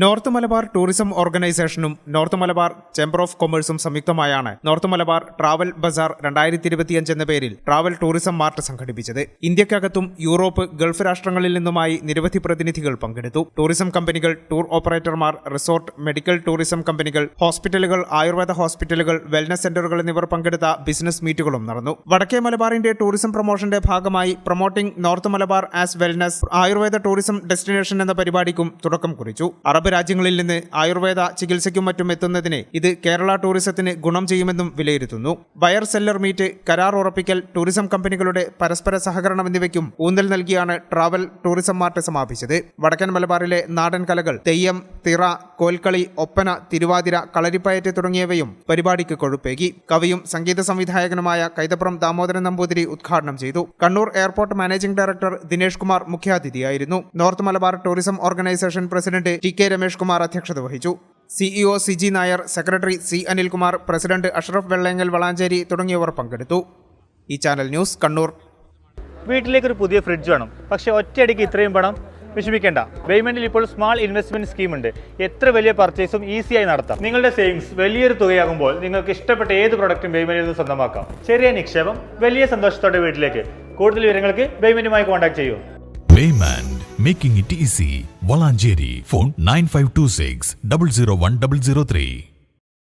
North Malabar tourism ഓർഗനൈസേഷനും north Malabar chamber of കൊമേഴ്സും സംയുക്തമായാണ് നോർത്ത് മലബാർ ട്രാവൽ ബസാർ രണ്ടായിരത്തി ഇരുപത്തിയഞ്ച് എന്ന പേരിൽ ട്രാവൽ ടൂറിസം മാർട്ട് സംഘടിപ്പിച്ചത്. ഇന്ത്യക്കകത്തും യൂറോപ്പ് ഗൾഫ് രാഷ്ട്രങ്ങളിൽ നിന്നുമായി നിരവധി പ്രതിനിധികൾ പങ്കെടുത്തു. ടൂറിസം കമ്പനികൾ ടൂർ ഓപ്പറേറ്റർമാർ റിസോർട്ട് മെഡിക്കൽ ടൂറിസം കമ്പനികൾ ഹോസ്പിറ്റലുകൾ ആയുർവേദ ഹോസ്പിറ്റലുകൾ വെൽനസ് സെന്ററുകൾ എന്നിവർ പങ്കെടുത്ത ബിസിനസ് മീറ്റുകളും നടന്നു. വടക്കേ മലബാറിന്റെ ടൂറിസം പ്രൊമോഷന്റെ ഭാഗമായി promoting north Malabar as wellness Ayurveda tourism destination എന്ന പരിപാടിക്കും തുടക്കം കുറിച്ചു. രാജ്യങ്ങളിൽ നിന്ന് ആയുർവേദ ചികിത്സയ്ക്കും മറ്റും എത്തുന്നതിനെ ഇത് കേരള ടൂറിസത്തിന് ഗുണം ചെയ്യുമെന്നും വിലയിരുത്തുന്നു. ബയർ സെല്ലർ മീറ്റ് കരാർ ഉറപ്പിക്കൽ ടൂറിസം കമ്പനികളുടെ പരസ്പര സഹകരണം എന്നിവയ്ക്കും ഊന്നൽ നൽകിയാണ് ട്രാവൽ ടൂറിസം മാർട്ട് സമാപിച്ചത്. വടക്കൻ മലബാറിലെ നാടൻ കലകൾ തെയ്യം തിറ കോൽക്കളി ഒപ്പന തിരുവാതിര കളരിപ്പയറ്റ് തുടങ്ങിയവയും പരിപാടിക്ക് കൊഴുപ്പേകി. കവിയും സംഗീത സംവിധായകനുമായ കൈതപ്രം ദാമോദരൻ നമ്പൂതിരി ഉദ്ഘാടനം ചെയ്തു. Kannur airport managing director Dinesh Kumar മുഖ്യാതിഥിയായിരുന്നു. North Malabar tourism organisation president T K Ramesh Kumar അധ്യക്ഷത വഹിച്ചു. CEO Siji Nair secretary C Anilkumar president Ashraf Vellengal Valanchery തുടങ്ങിയവർ പങ്കെടുത്തു. ഈ ചാനൽ ന്യൂസ് കണ്ണൂർ. വീട്ടിലേക്ക് ഒരു പുതിയ ഫ്രിഡ്ജ് വേണം. പക്ഷേ ഒറ്റയടിക്ക് ഇത്രയും പണം വിഷമിക്കേണ്ട. പേയ്മെന്റിൽ ഇപ്പോൾ സ്മാൾ ഇൻവെസ്റ്റ്മെന്റ് സ്കീമുണ്ട്. എത്ര വലിയ പർച്ചേസും ഈസിയായി നടത്താം. നിങ്ങളുടെ സേവിങ്സ് വലിയൊരു തുകയാകുമ്പോൾ നിങ്ങൾക്ക് ഇഷ്ടപ്പെട്ട ഏത് പ്രൊഡക്റ്റും പേയ്മെന്റിൽ നിന്ന് സ്വന്തമാക്കാം. ചെറിയ നിക്ഷേപം വലിയ സന്തോഷത്തോടെ വീട്ടിലേക്ക്. കൂടുതൽ വിവരങ്ങൾക്ക് പേയ്മെന്റുമായി കോൺടാക്ട് ചെയ്യൂ. Payment, making it easy. Valanjeri, phone 9526 001 003.